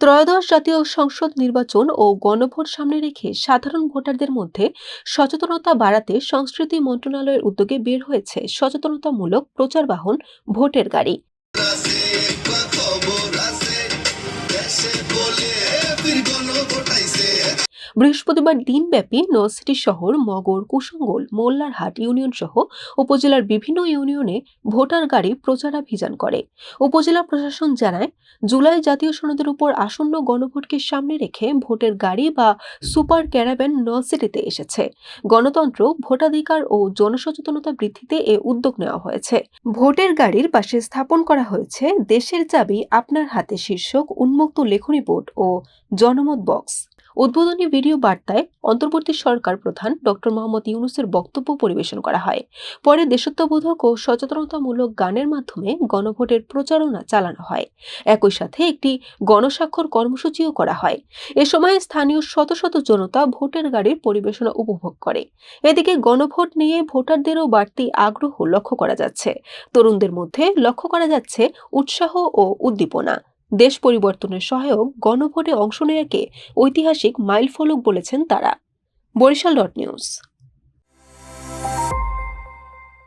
ত্রয়োদশ জাতীয় সংসদ নির্বাচন ও গণভোট সামনে রেখে সাধারণ ভোটারদের মধ্যে সচেতনতা বাড়াতে সংস্কৃতি মন্ত্রণালয়ের উদ্যোগে বের হয়েছে সচেতনতামূলক প্রচার বাহন ভোটের গাড়ি। বৃহস্পতিবার দিনব্যাপী নলসিটি শহর, মগর কুসঙ্গল মোল্লারহাট ইউনিয়ন সহ উপজেলার বিভিন্ন ইউনিয়নে ভোটার গাড়ি প্রচারাভিযান করে। উপজেলা প্রশাসন জানায়, জুলাই জাতীয় সনদের উপর আসন্ন গণভোটকে সামনে রেখে ভোটের গাড়ি বা সুপার ক্যারাভ্যান নলসিটিতে এসেছে। গণতন্ত্র, ভোটাধিকার ও জনসচেতনতা বৃদ্ধিতে এ উদ্যোগ নেওয়া হয়েছে। ভোটের গাড়ির পাশে স্থাপন করা হয়েছে দেশের চাবি, আপনার হাতে শীর্ষক উন্মুক্ত লেখনী বোর্ড ও জনমত বক্স। উদ্বোধনী ভিডিও বার্তায় অন্তর্বর্তী সরকার প্রধান ডক্টর মোহাম্মদ ইউনুসের বক্তব্য পরিবেশন করা হয়। পরে দেশত্ববোধক ও সচেতনতামূলক গানের মাধ্যমে গণভোটের প্রচারণা চালানো হয়। একই সাথে একটি গণস্বাক্ষর কর্মসূচিও করা হয়। এ সময় স্থানীয় শত শত জনতা ভোটের গাড়ির পরিবেশনা উপভোগ করে। এদিকে গণভোট নিয়ে ভোটারদেরও বাড়তি আগ্রহ লক্ষ্য করা যাচ্ছে। তরুণদের মধ্যে লক্ষ্য করা যাচ্ছে উৎসাহ ও উদ্দীপনা। দেশ পরিবর্তনের সহায়ক গণভোটে অংশ নেয়াকে ঐতিহাসিক মাইলফলক বলেছেন তারা। Barishal dot news.